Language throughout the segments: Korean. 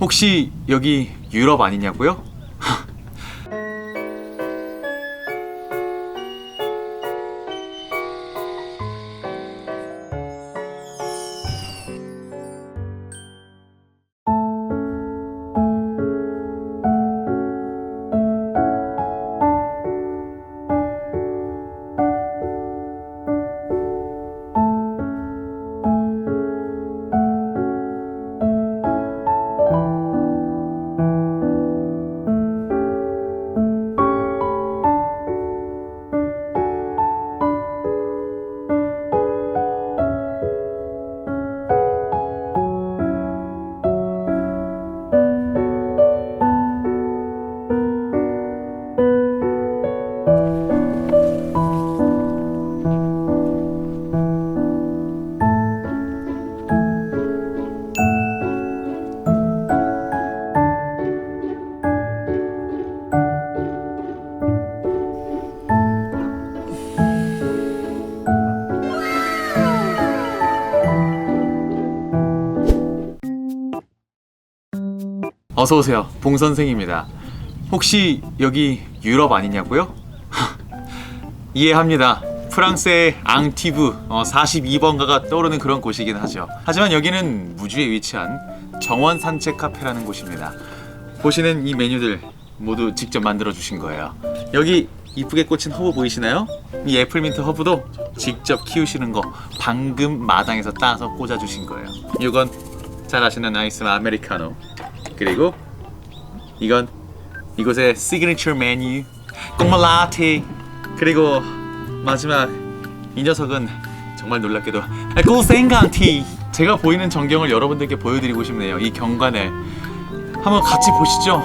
혹시 여기 유럽 아니냐고요? 어서 오세요. 봉 선생입니다. 혹시 여기 유럽 아니냐고요? 이해합니다. 프랑스의 앙티브 어, 42번가가 떠오르는 그런 곳이긴 하죠. 하지만 여기는 무주에 위치한 정원 산책 카페라는 곳입니다. 보시는 이 메뉴들 모두 직접 만들어 주신 거예요. 여기 이쁘게 꽂힌 허브 보이시나요? 이 애플민트 허브도 직접 키우시는 거 방금 마당에서 따서 꽂아 주신 거예요. 이건 잘 아시는 아이스 아메리카노 그리고 이건 이곳의 시그니처 메뉴 꼬마 라테. 그리고 마지막 이 녀석은 정말 놀랍게도 꿀생강티. 제가 보이는 전경을 여러분들께 보여드리고 싶네요. 이 경관을. 한번 같이 보시죠.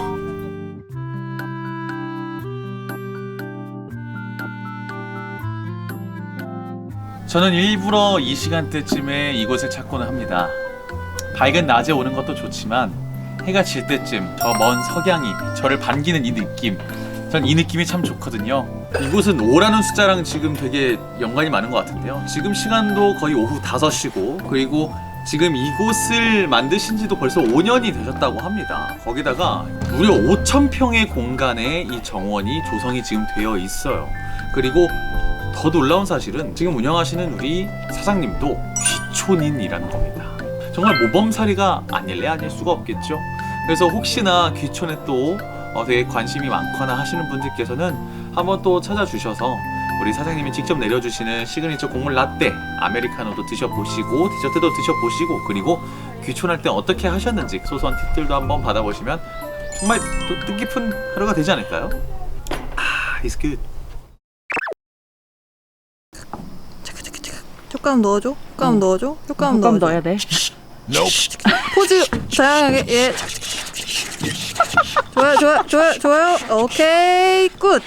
저는 일부러 이 시간대쯤에 이곳을 찾고는 합니다. 밝은 낮에 오는 것도 좋지만 해가 질 때쯤 저 먼 석양이 저를 반기는 이 느낌. 전 이 느낌이 참 좋거든요. 이곳은 5라는 숫자랑 지금 되게 연관이 많은 것 같은데요. 지금 시간도 거의 오후 5시고 그리고 지금 이곳을 만드신 지도 벌써 5년이 되셨다고 합니다. 거기다가 무려 5,000평의 공간에 이 정원이 조성이 지금 되어 있어요. 그리고 더 놀라운 사실은 지금 운영하시는 우리 사장님도 귀촌인이라는 겁니다 정말 모범사리가 아닐래 아닐 수가 없겠죠. 그래서 혹시나 귀촌에 또 어, 되게 관심이 많거나 하시는 분들께서는 한번 또 찾아주셔서 우리 사장님이 직접 내려주시는 시그니처 곡물 라떼 아메리카노도 드셔보시고 디저트도 드셔보시고 그리고 귀촌할 때 어떻게 하셨는지 소소한 팁들도 한번 받아보시면 정말 또 뜻깊은 하루가 되지 않을까요? 아, it's good. 효과음 넣어줘. 효과음 넣어줘. 효과음 효과음 넣어줘. 넣어야 돼. 포즈 다양하게 예. 좋아요, 좋아요, 좋아요, 좋아요. 오케이, 굿.